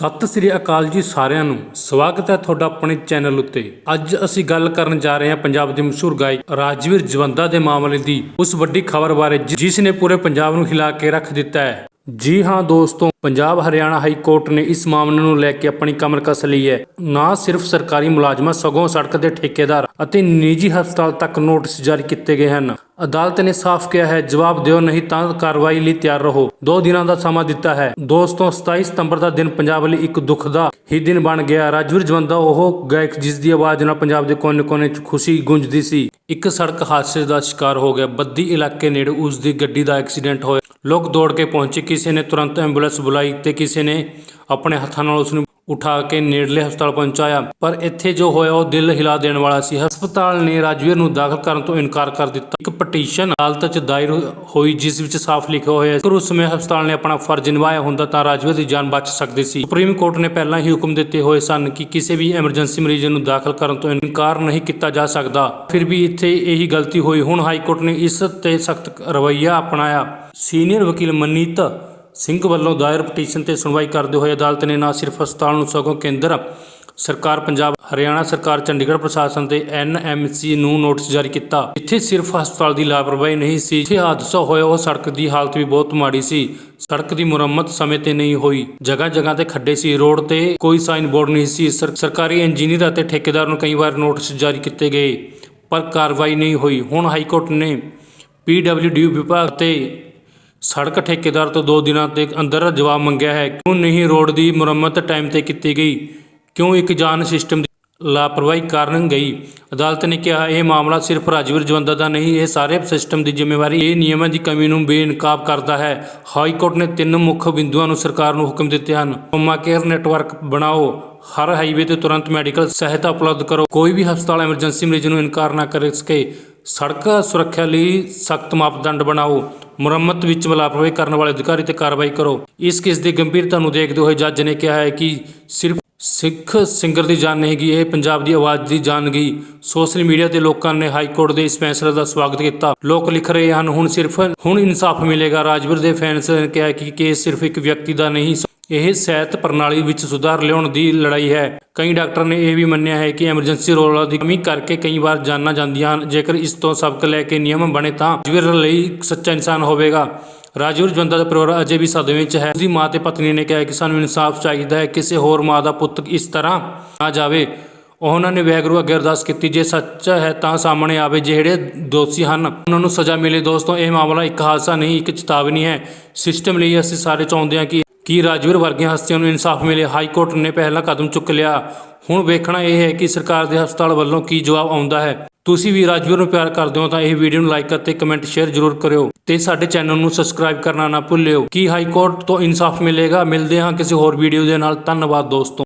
ਸਤਿ ਸ੍ਰੀ ਅਕਾਲ ਜੀ ਸਾਰਿਆਂ ਨੂੰ। ਸਵਾਗਤ ਹੈ ਤੁਹਾਡਾ ਆਪਣੇ ਚੈਨਲ ਉੱਤੇ। ਅੱਜ ਅਸੀਂ ਗੱਲ ਕਰਨ ਜਾ ਰਹੇ ਹਾਂ ਪੰਜਾਬ ਦੇ ਮਸ਼ਹੂਰ ਗਾਇਕ ਰਾਜਵੀਰ ਜਵੰਦਾ ਦੇ ਮਾਮਲੇ ਦੀ। ਉਸ ਵੱਡੀ ਖਬਰ ਬਾਰੇ ਜਿਸ ਨੇ ਪੂਰੇ ਪੰਜਾਬ ਨੂੰ ਹਿਲਾ ਕੇ ਰੱਖ ਦਿੱਤਾ ਹੈ। ਜੀ ਹਾਂ ਦੋਸਤੋ, ਪੰਜਾਬ ਹਰਿਆਣਾ ਹਾਈ ਕੋਰਟ ਨੇ ਇਸ ਮਾਮਲੇ ਨੂੰ ਲੈ ਕੇ ਆਪਣੀ ਕਮਰ ਕੱਸ ਲਈ ਹੈ। ਨਾ ਸਿਰਫ ਸਰਕਾਰੀ ਮੁਲਾਜ਼ਮਾਂ, ਸਗੋਂ ਸੜਕ ਦੇ ਠੇਕੇਦਾਰ ਅਤੇ ਨਿੱਜੀ ਹਸਪਤਾਲ ਤੱਕ ਨੋਟਿਸ ਜਾਰੀ ਕੀਤੇ ਗਏ ਹਨ। ਅਦਾਲਤ ਨੇ ਸਾਫ਼ ਕਿਹਾ ਹੈ, ਜਵਾਬ ਦਿਓ ਨਹੀਂ ਤਾਂ ਕਾਰਵਾਈ ਲਈ ਤਿਆਰ ਰਹੋ। ਦੋ ਦਿਨਾਂ ਦਾ ਸਮਾਂ ਦਿੱਤਾ ਹੈ। ਦੋਸਤੋ 27 ਸਤੰਬਰ ਦਾ ਦਿਨ ਪੰਜਾਬ ਲਈ ਇੱਕ ਦੁੱਖ ਦਾ ਹੀ ਦਿਨ ਬਣ ਗਿਆ। ਰਾਜਵੀਰ ਜਵੰਦਾ, ਉਹ ਗਾਇਕ ਜਿਸ ਦੀ ਆਵਾਜ਼ ਨਾਲ ਪੰਜਾਬ ਦੇ ਕੋਨੇ-ਕੋਨੇ 'ਚ ਖੁਸ਼ੀ ਗੂੰਜਦੀ ਸੀ, ਇੱਕ ਸੜਕ ਹਾਦਸੇ ਦਾ ਸ਼ਿਕਾਰ ਹੋ ਗਿਆ। ਬੱਦੀ ਇਲਾਕੇ ਨੇੜੇ ਉਸ ਦੀ ਗੱਡੀ ਦਾ ਐਕਸੀਡੈਂਟ ਹੋਇਆ। ਲੋਕ ਦੌੜ ਕੇ ਪਹੁੰਚੇ। ਕਿਸੇ ਨੇ ਤੁਰੰਤ ਐਂਬੂਲੈਂਸ ਬੁਲਾਈ ਅਤੇ ਕਿਸੇ ਨੇ ਆਪਣੇ ਹੱਥਾਂ ਨਾਲ ਉਸ ਨੂੰ ਉਠਾ ਕੇ ਨੇੜਲੇ ਹਸਪਤਾਲ ਪਹੁੰਚਾਇਆ। ਪਰ ਇੱਥੇ ਜੋ ਹੋਇਆ, ਉਹ ਦਿਲ ਹਿਲਾ ਦੇਣ ਵਾਲਾ ਸੀ। ਹਸਪਤਾਲ ਨੇ ਰਾਜਵੀਰ ਨੂੰ ਦਾਖਲ ਕਰਨ ਤੋਂ ਇਨਕਾਰ ਕਰ ਦਿੱਤਾ। ਇੱਕ ਪਟੀਸ਼ਨ ਅਦਾਲਤ 'ਚ ਦਾਇਰ ਹੋਈ, ਜਿਸ ਵਿੱਚ ਸਾਫ਼ ਲਿਖਿਆ ਹੋਇਆ ਕਿ ਉਸ ਸਮੇਂ ਹਸਪਤਾਲ ਨੇ ਆਪਣਾ ਫਰਜ਼ ਨਿਭਾਇਆ ਹੁੰਦਾ, ਤਾਂ ਰਾਜਵੀਰ ਦੀ ਜਾਨ ਬਚ ਸਕਦੀ ਸੀ। ਸੁਪਰੀਮ ਕੋਰਟ ਨੇ ਪਹਿਲਾਂ ਹੀ ਹੁਕਮ ਦਿੱਤੇ ਹੋਏ ਸਨ ਕਿ ਕਿਸੇ ਵੀ ਐਮਰਜੈਂਸੀ ਮਰੀਜ਼ ਨੂੰ ਦਾਖਲ ਕਰਨ ਤੋਂ ਇਨਕਾਰ ਨਹੀਂ ਕੀਤਾ ਜਾ ਸਕਦਾ। ਫਿਰ ਵੀ ਇੱਥੇ ਇਹੀ ਗਲਤੀ ਹੋਈ। ਹੁਣ ਹਾਈ ਕੋਰਟ ਨੇ ਇਸ ਤੇ ਸਖਤ ਰਵੱਈਆ ਅਪਣਾਇਆ। ਸੀਨੀਅਰ ਵਕੀਲ ਮਨੀਤ ਸਿੰਘ ਵੱਲੋਂ ਦਾਇਰ ਪਟੀਸ਼ਨ ਤੇ ਸੁਣਵਾਈ ਕਰਦੇ ਹੋਏ ਅਦਾਲਤ ਨੇ ਨਾ ਸਿਰਫ ਹਸਪਤਾਲ ਨੂੰ ਸਗੋਂ ਕੇਂਦਰ, ਸਰਕਾਰ ਪੰਜਾਬ, ਹਰਿਆਣਾ ਸਰਕਾਰ, ਚੰਡੀਗੜ੍ਹ ਪ੍ਰਸ਼ਾਸਨ ਤੇ ਐਨਐਮਸੀ ਨੂੰ ਨੋਟਿਸ ਜਾਰੀ ਕੀਤਾ। ਇੱਥੇ ਸਿਰਫ ਹਸਪਤਾਲ ਦੀ ਲਾਪਰਵਾਹੀ ਨਹੀਂ ਸੀ ਇੱਥੇ ਹਾਦਸਾ ਹੋਇਆ, ਉਹ ਸੜਕ ਦੀ ਹਾਲਤ ਵੀ ਬਹੁਤ ਮਾੜੀ ਸੀ। ਸੜਕ ਦੀ ਮੁਰੰਮਤ ਸਮੇਂ ਤੇ ਨਹੀਂ ਹੋਈ। ਜਗ੍ਹਾ ਜਗ੍ਹਾ ਤੇ ਖੱਡੇ ਸੀ। ਰੋਡ ਤੇ ਕੋਈ ਸਾਈਨ ਬੋਰਡ ਨਹੀਂ ਸੀ। ਸਰਕਾਰੀ ਇੰਜੀਨੀਅਰ ਅਤੇ ਠੇਕੇਦਾਰ ਨੂੰ ਕਈ ਵਾਰ ਨੋਟਿਸ ਜਾਰੀ ਕੀਤੇ ਗਏ, ਪਰ ਕਾਰਵਾਈ ਨਹੀਂ ਹੋਈ। ਹੁਣ ਹਾਈ ਕੋਰਟ ਨੇ ਪੀਡਬਲਯੂਡੀ ਵਿਭਾਗ ਤੇ ਸੜਕ ਠੇਕੇਦਾਰ ਤੋਂ 2 ਦਿਨਾਂ ਦੇ ਅੰਦਰ ਜਵਾਬ ਮੰਗਿਆ ਹੈ, ਕਿਉਂ ਨਹੀਂ ਰੋਡ ਦੀ ਮੁਰੰਮਤ ਟਾਈਮ ਤੇ ਕੀਤੀ ਗਈ? ਕਿਉਂ ਇੱਕ ਜਾਨ ਸਿਸਟਮ ਦੀ ਲਾਪਰਵਾਹੀ ਕਾਰਨ ਗਈ? ਅਦਾਲਤ ਨੇ ਕਿਹਾ, ਇਹ ਮਾਮਲਾ ਸਿਰਫ ਰਾਜਵੀਰ ਜਵੰਦਾ ਦਾ ਨਹੀਂ, ਇਹ ਸਾਰੇ ਸਿਸਟਮ ਦੀ ਜ਼ਿੰਮੇਵਾਰੀ, ਇਹ ਨਿਯਮਾਂ ਦੀ ਕਮੀ ਨੂੰ ਬੇਨਕਾਬ ਕਰਦਾ ਹੈ। ਹਾਈ ਕੋਰਟ ਨੇ ਤਿੰਨ ਮੁੱਖ ਬਿੰਦੂਆਂ ਨੂੰ ਸਰਕਾਰ ਨੂੰ ਹੁਕਮ ਦਿੱਤੇ ਹਨ। ਕੋਮਾ ਕੇਅਰ ਨੈਟਵਰਕ ਬਣਾਓ। ਹਰ ਹਾਈਵੇ ਤੇ ਤੁਰੰਤ ਮੈਡੀਕਲ ਸਹਾਇਤਾ ਉਪਲਬਧ ਕਰੋ। ਕੋਈ ਵੀ ਹਸਪਤਾਲ ਐਮਰਜੈਂਸੀ ਮਰੀਜ਼ ਨੂੰ ਇਨਕਾਰ ਨਾ ਕਰ ਸਕੇ। ਸੜਕ ਸੁਰੱਖਿਆ ਲਈ ਸਖਤ ਮਾਪਦੰਡ ਬਣਾਓ, ਮੁਰੰਮਤ ਵਿੱਚ ਲਾਪਰਵਾਹੀ ਕਰਨ ਵਾਲੇ ਅਧਿਕਾਰੀ ਤੇ ਕਾਰਵਾਈ ਕਰੋ। ਇਸ ਕੇਸ ਦੀ ਗੰਭੀਰਤਾ ਨੂੰ ਦੇਖਦੇ ਹੋਏ ਜੱਜ ਨੇ ਕਿਹਾ ਹੈ ਕਿ ਸਿਰਫ ਸਿੱਖ ਸਿੰਗਰ ਦੀ ਜਾਨ ਨਹੀਂ ਗਈ ਇਹ ਪੰਜਾਬ ਦੀ ਆਵਾਜ਼ ਦੀ ਜਾਨ ਗਈ ਸੋਸ਼ਲ ਮੀਡੀਆ ਤੇ ਲੋਕਾਂ ਨੇ ਹਾਈ ਕੋਰਟ ਦੇ ਇਸ ਫੈਸਲੇ ਦਾ ਸਵਾਗਤ ਕੀਤਾ। ਲੋਕ ਲਿਖ ਰਹੇ ਹਨ, ਹੁਣ ਸਿਰਫ, ਹੁਣ ਇਨਸਾਫ ਮਿਲੇਗਾ। ਰਾਜਵੀਰ ਦੇ ਫੈਨਸ ਨੇ ਕਿਹਾ ਕਿ ਕੇਸ ਸਿਰਫ ਇੱਕ ਵਿਅਕਤੀ ਦਾ ਨਹੀਂ ਇਹ ਸਿਹਤ ਪ੍ਰਣਾਲੀ ਵਿੱਚ ਸੁਧਾਰ ਲਿਆਉਣ ਦੀ ਲੜਾਈ ਹੈ। ਕਈ ਡਾਕਟਰ ਨੇ ਇਹ ਵੀ ਮੰਨਿਆ ਹੈ ਕਿ ਐਮਰਜੈਂਸੀ ਰੋਲਾਂ ਦੀ ਕਮੀ ਕਰਕੇ ਕਈ ਵਾਰ ਜਾਨਾਂ ਜਾਂਦੀਆਂ ਹਨ। ਜੇਕਰ ਇਸ ਤੋਂ ਸਬਕ ਲੈ ਕੇ ਨਿਯਮ ਬਣੇ ਤਾਂ ਰਾਜਵੀਰ ਲਈ ਸੱਚਾ ਇਨਸਾਨ ਹੋਵੇਗਾ। ਰਾਜਵੀਰ ਜਵੰਦਾ ਦਾ ਪਰਿਵਾਰ ਅਜੇ ਵੀ ਸਦਮੇ ਵਿੱਚ ਹੈ। ਉਸਦੀ ਮਾਂ ਤੇ ਪਤਨੀ ਨੇ ਕਿਹਾ ਕਿ ਸਾਨੂੰ ਇਨਸਾਫ ਚਾਹੀਦਾ ਹੈ। ਕਿਸੇ ਹੋਰ ਮਾਂ ਦਾ ਪੁੱਤ ਇਸ ਤਰ੍ਹਾਂ ਨਾ ਜਾਵੇ। ਉਹਨਾਂ ਨੇ ਵੈਗਰੂ ਅੱਗੇ ਅਰਦਾਸ ਕੀਤੀ, ਜੇ ਸੱਚ ਹੈ ਤਾਂ ਸਾਹਮਣੇ ਆਵੇ ਜਿਹੜੇ ਦੋਸ਼ੀ ਹਨ। ਉਹਨਾਂ ਨੂੰ ਸਜ਼ਾ ਮਿਲੇ। ਦੋਸਤੋ, ਇਹ ਮਾਮਲਾ ਇੱਕ ਹਾਦਸਾ ਨਹੀਂ, ਇੱਕ ਚੇਤਾਵਨੀ ਹੈ। ਸਿਸਟਮ ਲਈ ਅਸੀਂ ਸਾਰੇ ਚਾਹੁੰਦੇ ਹਾਂ ਕਿ ਕੀ ਰਾਜਵੀਰ ਵਰਗੀਆਂ ਹਸਤੀਆਂ ਨੂੰ ਇਨਸਾਫ ਮਿਲੇ, ਹਾਈ ਕੋਰਟ ਨੇ ਪਹਿਲਾ ਕਦਮ ਚੁੱਕ ਲਿਆ। ਹੁਣ ਵੇਖਣਾ ਇਹ ਹੈ ਕਿ ਸਰਕਾਰ ਦੇ ਹਸਪਤਾਲ ਵੱਲੋਂ ਕੀ ਜਵਾਬ ਆਉਂਦਾ ਹੈ। ਤੁਸੀਂ ਵੀ ਰਾਜਵੀਰ ਨੂੰ ਪਿਆਰ ਕਰਦੇ ਹੋ ਤਾਂ ਇਹ ਵੀਡੀਓ ਨੂੰ ਲਾਈਕ ਅਤੇ ਕਮੈਂਟ ਸ਼ੇਅਰ ਜ਼ਰੂਰ ਕਰਿਓ ਤੇ ਸਾਡੇ ਚੈਨਲ ਨੂੰ ਸਬਸਕ੍ਰਾਈਬ ਕਰਨਾ ਨਾ ਭੁੱਲਿਓ। ਕੀ ਹਾਈ ਕੋਰਟ ਤੋਂ ਇਨਸਾਫ ਮਿਲੇਗਾ? ਮਿਲਦੇ ਹਾਂ ਕਿਸੇ ਹੋਰ ਵੀਡੀਓ ਦੇ ਨਾਲ। ਧੰਨਵਾਦ ਦੋਸਤੋ।